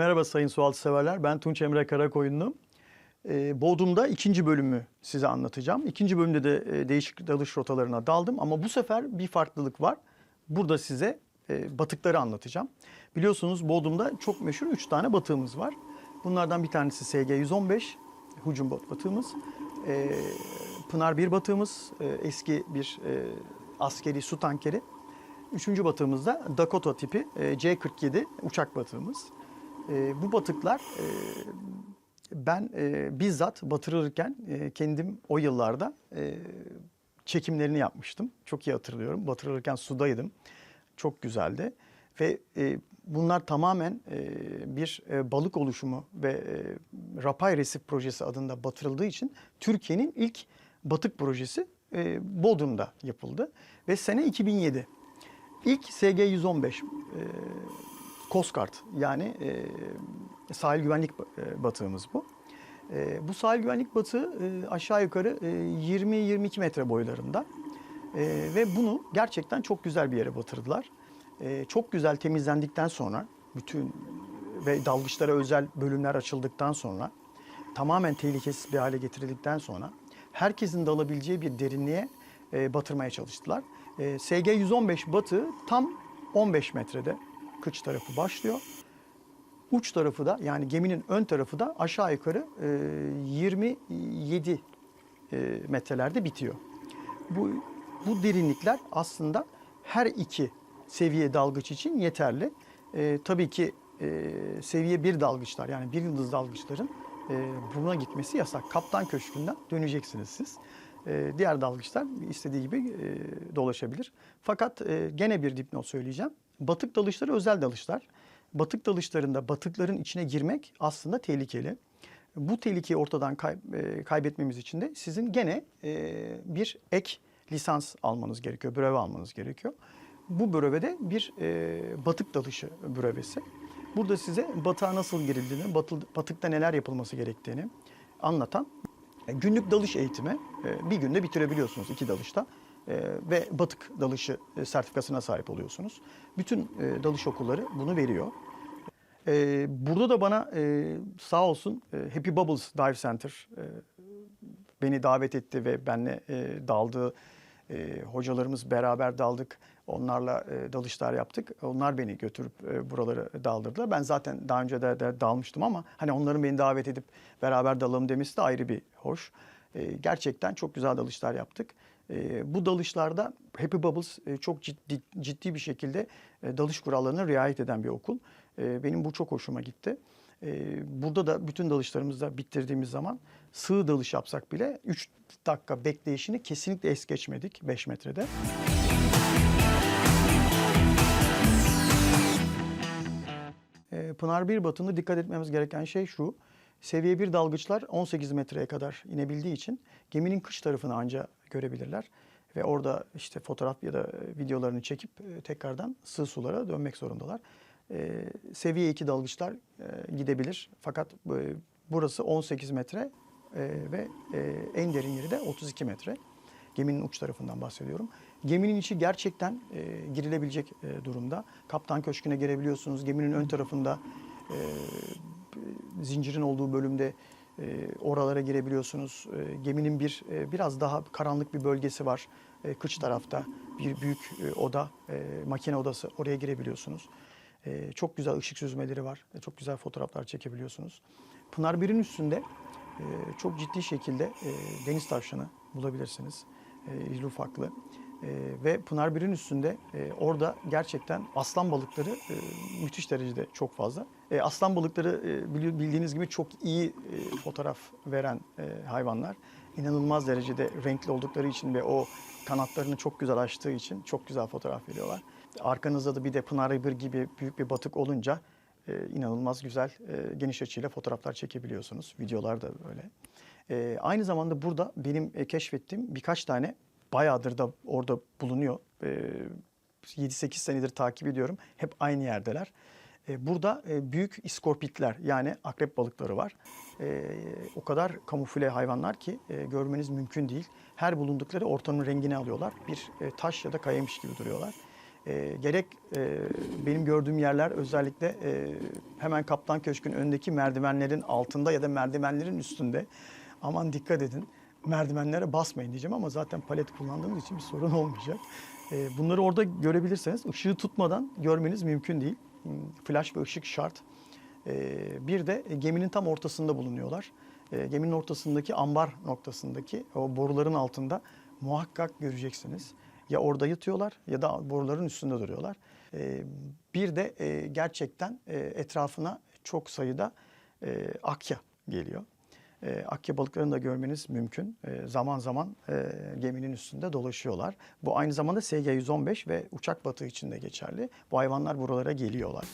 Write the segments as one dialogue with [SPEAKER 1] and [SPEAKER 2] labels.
[SPEAKER 1] Merhaba sayın sualtı severler. Ben Tunç Emre Karakoyunlu. Ee, Bodrum'da ikinci bölümü size anlatacağım. İkinci bölümde de e, değişik dalış rotalarına daldım ama bu sefer bir farklılık var. Burada size e, batıkları anlatacağım. Biliyorsunuz Bodrum'da çok meşhur üç tane batığımız var. Bunlardan bir tanesi SG 115, hücum batığımız. Ee, Pınar 1 batığımız, e, eski bir e, askeri su tankeri. Üçüncü batığımız da Dakota tipi e, C-47 uçak batığımız. E, bu batıklar e, ben e, bizzat batırırken e, kendim o yıllarda e, çekimlerini yapmıştım. Çok iyi hatırlıyorum. Batırırken sudaydım. Çok güzeldi. Ve e, bunlar tamamen e, bir e, balık oluşumu ve e, Rapay Resif projesi adında batırıldığı için Türkiye'nin ilk batık projesi e, Bodrum'da yapıldı. Ve sene 2007. İlk SG-115 e, Coast Guard yani e, sahil güvenlik e, batığımız bu. E, bu sahil güvenlik batığı e, aşağı yukarı e, 20-22 metre boylarında. E, ve bunu gerçekten çok güzel bir yere batırdılar. E, çok güzel temizlendikten sonra bütün ve dalgıçlara özel bölümler açıldıktan sonra tamamen tehlikesiz bir hale getirildikten sonra herkesin dalabileceği bir derinliğe e, batırmaya çalıştılar. E, SG 115 batığı tam 15 metrede kıç tarafı başlıyor. Uç tarafı da yani geminin ön tarafı da aşağı yukarı e, 27 e, metrelerde bitiyor. Bu bu derinlikler aslında her iki seviye dalgıç için yeterli. E, tabii ki e, seviye bir dalgıçlar yani bir yıldız dalgıçların e, buna gitmesi yasak. Kaptan köşkünden döneceksiniz siz. E, diğer dalgıçlar istediği gibi e, dolaşabilir. Fakat e, gene bir dipnot söyleyeceğim. Batık dalışları özel dalışlar. Batık dalışlarında batıkların içine girmek aslında tehlikeli. Bu tehlikeyi ortadan kay, e, kaybetmemiz için de sizin gene e, bir ek lisans almanız gerekiyor, breve almanız gerekiyor. Bu brevede bir e, batık dalışı brevesi. Burada size batığa nasıl girildiğini, batı, batıkta neler yapılması gerektiğini anlatan e, günlük dalış eğitimi e, bir günde bitirebiliyorsunuz iki dalışta ve batık dalışı e, sertifikasına sahip oluyorsunuz. Bütün e, dalış okulları bunu veriyor. E, burada da bana e, sağ olsun Happy Bubbles Dive Center beni davet etti ve benle daldı. Hocalarımız beraber daldık. Onlarla dalışlar yaptık. Onlar beni götürüp buraları daldırdılar. Ben zaten daha önce de, de dalmıştım ama hani onların beni davet edip beraber dalalım demesi de ayrı bir hoş. Gerçekten çok güzel dalışlar yaptık. E, bu dalışlarda Happy Bubbles e, çok ciddi, ciddi bir şekilde e, dalış kurallarına riayet eden bir okul. E, benim bu çok hoşuma gitti. E, burada da bütün dalışlarımızda bitirdiğimiz zaman sığ dalış yapsak bile 3 dakika bekleyişini kesinlikle es geçmedik 5 metrede. E, Pınar 1 batında dikkat etmemiz gereken şey şu. Seviye 1 dalgıçlar 18 metreye kadar inebildiği için geminin kış tarafını anca görebilirler. Ve orada işte fotoğraf ya da videolarını çekip e, tekrardan sığ sulara dönmek zorundalar. E, seviye 2 dalgıçlar e, gidebilir. Fakat e, burası 18 metre e, ve e, en derin yeri de 32 metre. Geminin uç tarafından bahsediyorum. Geminin içi gerçekten e, girilebilecek e, durumda. Kaptan köşküne girebiliyorsunuz. Geminin ön tarafında e, zincirin olduğu bölümde e, oralara girebiliyorsunuz. E, geminin bir e, biraz daha karanlık bir bölgesi var. E, kıç tarafta bir büyük e, oda, e, makine odası. Oraya girebiliyorsunuz. E, çok güzel ışık süzmeleri var. E, çok güzel fotoğraflar çekebiliyorsunuz. Pınar 1'in üstünde e, çok ciddi şekilde e, deniz tavşanı bulabilirsiniz. E, irili ufaklı. E, ve Pınar 1'in üstünde e, orada gerçekten aslan balıkları e, müthiş derecede çok fazla. E, aslan balıkları e, bildiğiniz gibi çok iyi e, fotoğraf veren e, hayvanlar. İnanılmaz derecede renkli oldukları için ve o kanatlarını çok güzel açtığı için çok güzel fotoğraf veriyorlar. Arkanızda da bir de Pınar 1 gibi büyük bir batık olunca e, inanılmaz güzel e, geniş açıyla fotoğraflar çekebiliyorsunuz. Videolar da böyle. E, aynı zamanda burada benim e, keşfettiğim birkaç tane bayağıdır da orada bulunuyor. E, 7-8 senedir takip ediyorum. Hep aynı yerdeler. E, burada e, büyük iskorpitler yani akrep balıkları var. E, o kadar kamufle hayvanlar ki e, görmeniz mümkün değil. Her bulundukları ortamın rengini alıyorlar. Bir e, taş ya da kayamış gibi duruyorlar. Gerek benim gördüğüm yerler özellikle hemen Kaptan Köşk'ün önündeki merdivenlerin altında ya da merdivenlerin üstünde. Aman dikkat edin merdivenlere basmayın diyeceğim ama zaten palet kullandığımız için bir sorun olmayacak. E, bunları orada görebilirseniz ışığı tutmadan görmeniz mümkün değil. Hmm, Flash ve ışık şart. E, bir de geminin tam ortasında bulunuyorlar. E, geminin ortasındaki ambar noktasındaki o boruların altında muhakkak göreceksiniz. Ya orada yatıyorlar ya da boruların üstünde duruyorlar. Bir de e, gerçekten e, etrafına çok sayıda e, akya geliyor. E, akya balıklarını da görmeniz mümkün. E, zaman zaman e, geminin üstünde dolaşıyorlar. Bu aynı zamanda SG-115 ve uçak batığı için de geçerli. Bu hayvanlar buralara geliyorlar.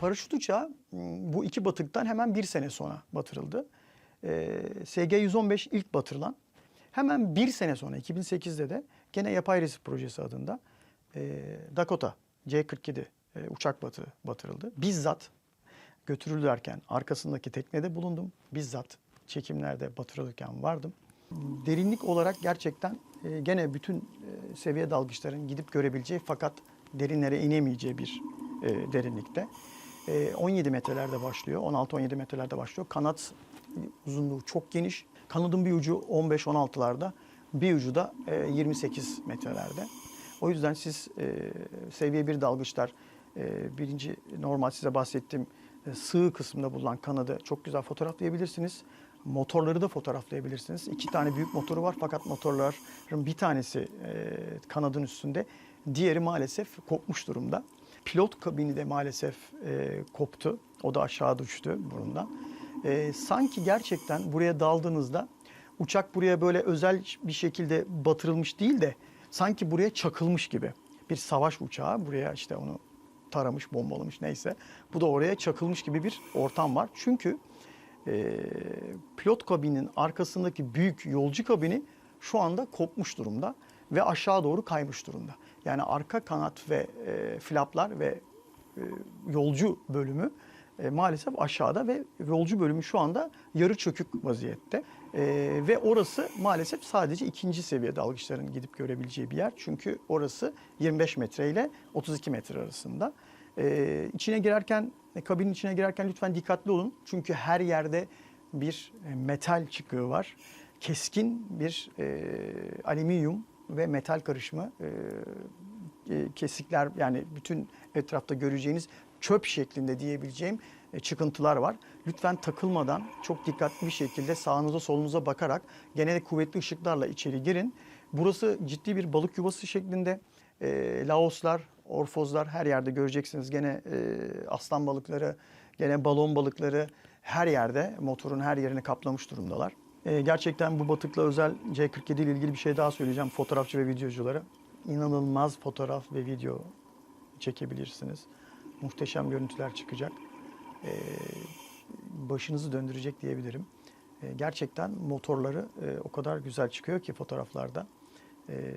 [SPEAKER 1] Paraşüt uçağı m, bu iki batıktan hemen bir sene sonra batırıldı. E, SG-115 ilk batırılan hemen bir sene sonra 2008'de de gene yapay resif projesi adında e, Dakota C-47 e, uçak batı batırıldı. Bizzat götürülürken arkasındaki teknede bulundum. Bizzat çekimlerde batırılırken vardım. Derinlik olarak gerçekten e, gene bütün e, seviye dalgıçların gidip görebileceği fakat derinlere inemeyeceği bir e, derinlikte. E, 17 metrelerde başlıyor, 16-17 metrelerde başlıyor. Kanat uzunluğu çok geniş. Kanadın bir ucu 15-16'larda, bir ucu da e, 28 metrelerde. O yüzden siz e, seviye bir dalgıçlar e, birinci normal size bahsettiğim e, sığ kısmında bulunan kanadı çok güzel fotoğraflayabilirsiniz. Motorları da fotoğraflayabilirsiniz. İki tane büyük motoru var fakat motorların bir tanesi e, kanadın üstünde, diğeri maalesef kopmuş durumda. Pilot kabini de maalesef e, koptu. O da aşağı düştü burundan. E, sanki gerçekten buraya daldığınızda uçak buraya böyle özel bir şekilde batırılmış değil de sanki buraya çakılmış gibi. Bir savaş uçağı buraya işte onu taramış, bombalamış neyse. Bu da oraya çakılmış gibi bir ortam var. Çünkü e, pilot kabinin arkasındaki büyük yolcu kabini şu anda kopmuş durumda ve aşağı doğru kaymış durumda. Yani arka kanat ve e, flaplar ve e, yolcu bölümü e, maalesef aşağıda ve yolcu bölümü şu anda yarı çökük vaziyette. E, ve orası maalesef sadece ikinci seviye dalgıçların gidip görebileceği bir yer. Çünkü orası 25 metre ile 32 metre arasında. E, içine girerken, e, kabinin içine girerken lütfen dikkatli olun. Çünkü her yerde bir e, metal çıkığı var. Keskin bir e, alüminyum ve metal karışımı e, e, kesikler yani bütün etrafta göreceğiniz çöp şeklinde diyebileceğim e, çıkıntılar var. Lütfen takılmadan çok dikkatli bir şekilde sağınıza solunuza bakarak gene kuvvetli ışıklarla içeri girin. Burası ciddi bir balık yuvası şeklinde. E, laoslar, orfozlar her yerde göreceksiniz. Gene e, aslan balıkları, gene balon balıkları her yerde motorun her yerini kaplamış durumdalar. E, gerçekten bu batıkla özel C47 ile ilgili bir şey daha söyleyeceğim fotoğrafçı ve videoculara. İnanılmaz fotoğraf ve video çekebilirsiniz. Muhteşem görüntüler çıkacak. E, başınızı döndürecek diyebilirim. E, gerçekten motorları e, o kadar güzel çıkıyor ki fotoğraflarda. E,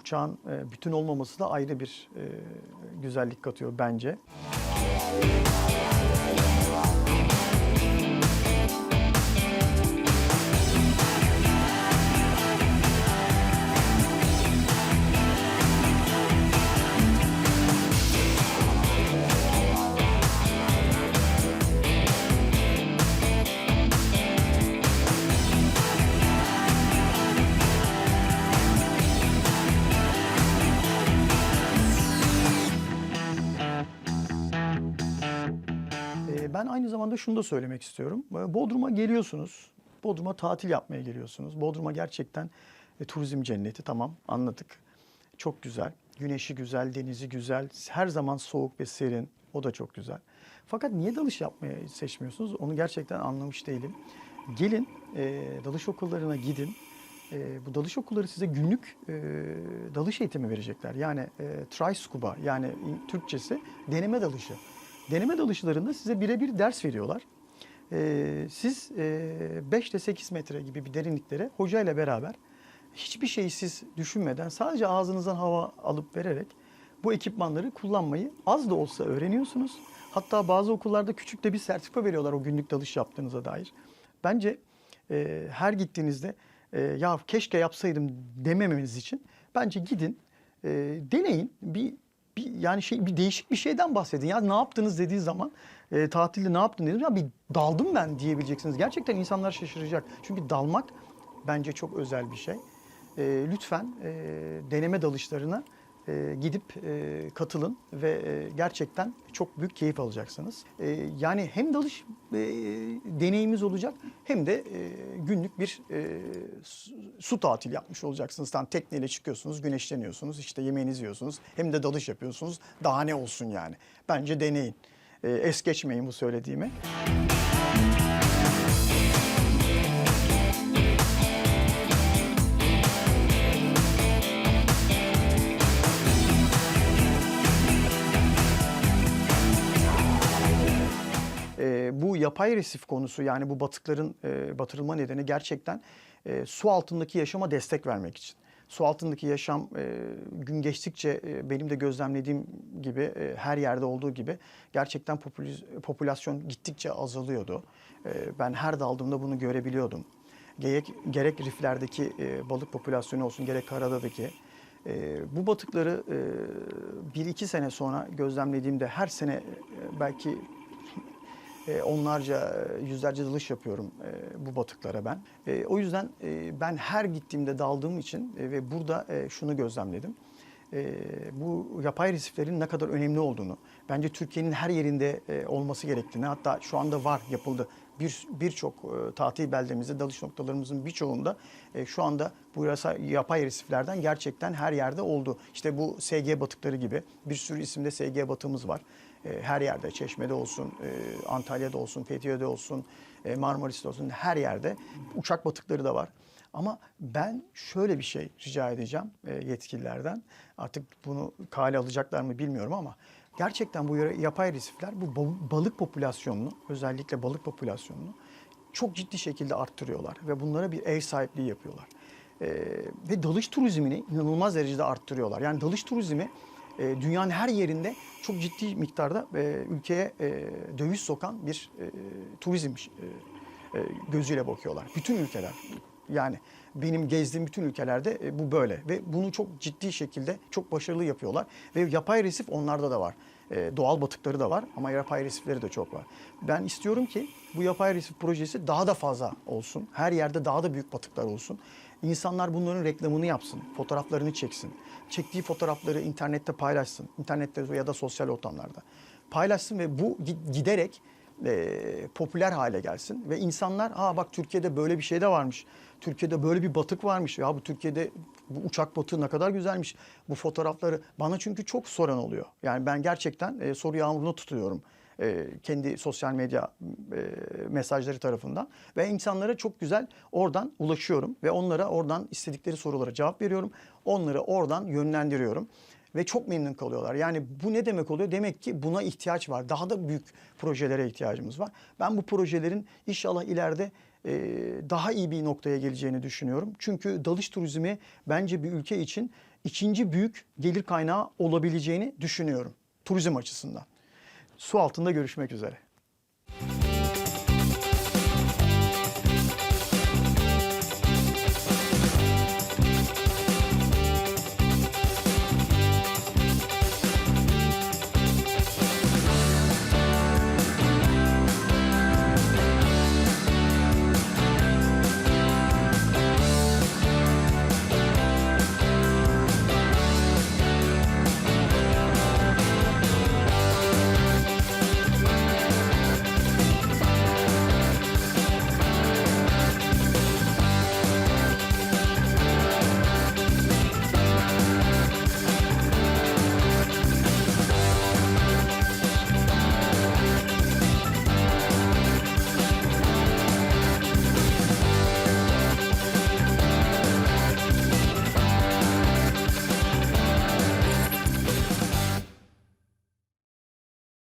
[SPEAKER 1] uçağın e, bütün olmaması da ayrı bir e, güzellik katıyor bence. Ee, Ben aynı zamanda şunu da söylemek istiyorum. Ee, Bodrum'a geliyorsunuz. Bodrum'a tatil yapmaya geliyorsunuz. Bodrum'a gerçekten e, turizm cenneti tamam anladık. Çok güzel. Güneşi güzel, denizi güzel. Her zaman soğuk ve serin. O da çok güzel. Fakat niye dalış yapmayı seçmiyorsunuz? Onu gerçekten anlamış değilim. Gelin e, dalış okullarına gidin. E, bu dalış okulları size günlük e, dalış eğitimi verecekler. Yani e, try scuba yani Türkçesi deneme dalışı. Deneme dalışlarında size birebir ders veriyorlar. Ee, siz e, 5 ile 8 metre gibi bir derinliklere hocayla beraber hiçbir şeyi siz düşünmeden sadece ağzınızdan hava alıp vererek bu ekipmanları kullanmayı az da olsa öğreniyorsunuz. Hatta bazı okullarda küçük de bir sertifika veriyorlar o günlük dalış yaptığınıza dair. Bence e, her gittiğinizde e, ya keşke yapsaydım dememeniz için bence gidin e, deneyin bir, bir yani şey bir değişik bir şeyden bahsedin. Ya ne yaptınız dediği zaman e, tatilde ne yaptın dedim ya bir daldım ben diyebileceksiniz. Gerçekten insanlar şaşıracak. Çünkü dalmak bence çok özel bir şey. E, lütfen e, deneme dalışlarına e, gidip e, katılın ve e, gerçekten çok büyük keyif alacaksınız. E, yani hem dalış e, deneyimimiz olacak hem de e, günlük bir e, su, su tatili yapmış olacaksınız. Tam tekneyle çıkıyorsunuz, güneşleniyorsunuz, işte yemeğinizi yiyorsunuz, hem de dalış yapıyorsunuz. Daha ne olsun yani? Bence deneyin. E, es geçmeyin bu söylediğimi. E, yapay resif konusu yani bu batıkların e, batırılma nedeni gerçekten e, su altındaki yaşama destek vermek için. Su altındaki yaşam e, gün geçtikçe e, benim de gözlemlediğim gibi e, her yerde olduğu gibi gerçekten popülasyon gittikçe azalıyordu. E, ben her daldığımda bunu görebiliyordum. Gerek, gerek riflerdeki e, balık popülasyonu olsun gerek karadadaki. E, bu batıkları e, bir iki sene sonra gözlemlediğimde her sene e, belki onlarca, e, yüzlerce dalış yapıyorum e, bu batıklara ben. E, o yüzden e, ben her gittiğimde daldığım için e, ve burada e, şunu gözlemledim. E, bu yapay resiflerin ne kadar önemli olduğunu, bence Türkiye'nin her yerinde e, olması gerektiğini, hatta şu anda var, yapıldı. Bir Birçok e, tatil beldemizde, dalış noktalarımızın birçoğunda e, şu anda bu yapay resiflerden gerçekten her yerde oldu. İşte bu SG batıkları gibi bir sürü isimde SG batığımız var. E, her yerde, Çeşme'de olsun, e, Antalya'da olsun, Fethiye'de olsun, e, Marmaris'te olsun her yerde uçak batıkları da var. Ama ben şöyle bir şey rica edeceğim e, yetkililerden. Artık bunu kale alacaklar mı bilmiyorum ama gerçekten bu yapay resifler bu ba- balık popülasyonunu, özellikle balık popülasyonunu çok ciddi şekilde arttırıyorlar ve bunlara bir ev sahipliği yapıyorlar. E, ve dalış turizmini inanılmaz derecede arttırıyorlar. Yani dalış turizmi e, dünyanın her yerinde çok ciddi miktarda e, ülkeye e, döviz sokan bir e, turizm e, e, gözüyle bakıyorlar. Bütün ülkeler. Yani benim gezdiğim bütün ülkelerde e, bu böyle ve bunu çok ciddi şekilde çok başarılı yapıyorlar ve yapay resif onlarda da var. E, doğal batıkları da var ama yapay resifleri de çok var. Ben istiyorum ki bu yapay resif projesi daha da fazla olsun. Her yerde daha da büyük batıklar olsun. İnsanlar bunların reklamını yapsın, fotoğraflarını çeksin. Çektiği fotoğrafları internette paylaşsın. İnternette ya da sosyal ortamlarda. Paylaşsın ve bu gi- giderek e, popüler hale gelsin. Ve insanlar aa bak Türkiye'de böyle bir şey de varmış. Türkiye'de böyle bir batık varmış. Ya bu Türkiye'de bu uçak batığı ne kadar güzelmiş. Bu fotoğrafları bana çünkü çok soran oluyor. Yani ben gerçekten e, soru yağmuruna tutuyorum e, kendi sosyal medya e, mesajları tarafından ve insanlara çok güzel oradan ulaşıyorum ve onlara oradan istedikleri sorulara cevap veriyorum. Onları oradan yönlendiriyorum ve çok memnun kalıyorlar. Yani bu ne demek oluyor? Demek ki buna ihtiyaç var. Daha da büyük projelere ihtiyacımız var. Ben bu projelerin inşallah ileride e, daha iyi bir noktaya geleceğini düşünüyorum. Çünkü dalış turizmi bence bir ülke için ikinci büyük gelir kaynağı olabileceğini düşünüyorum turizm açısından. Su altında görüşmek üzere.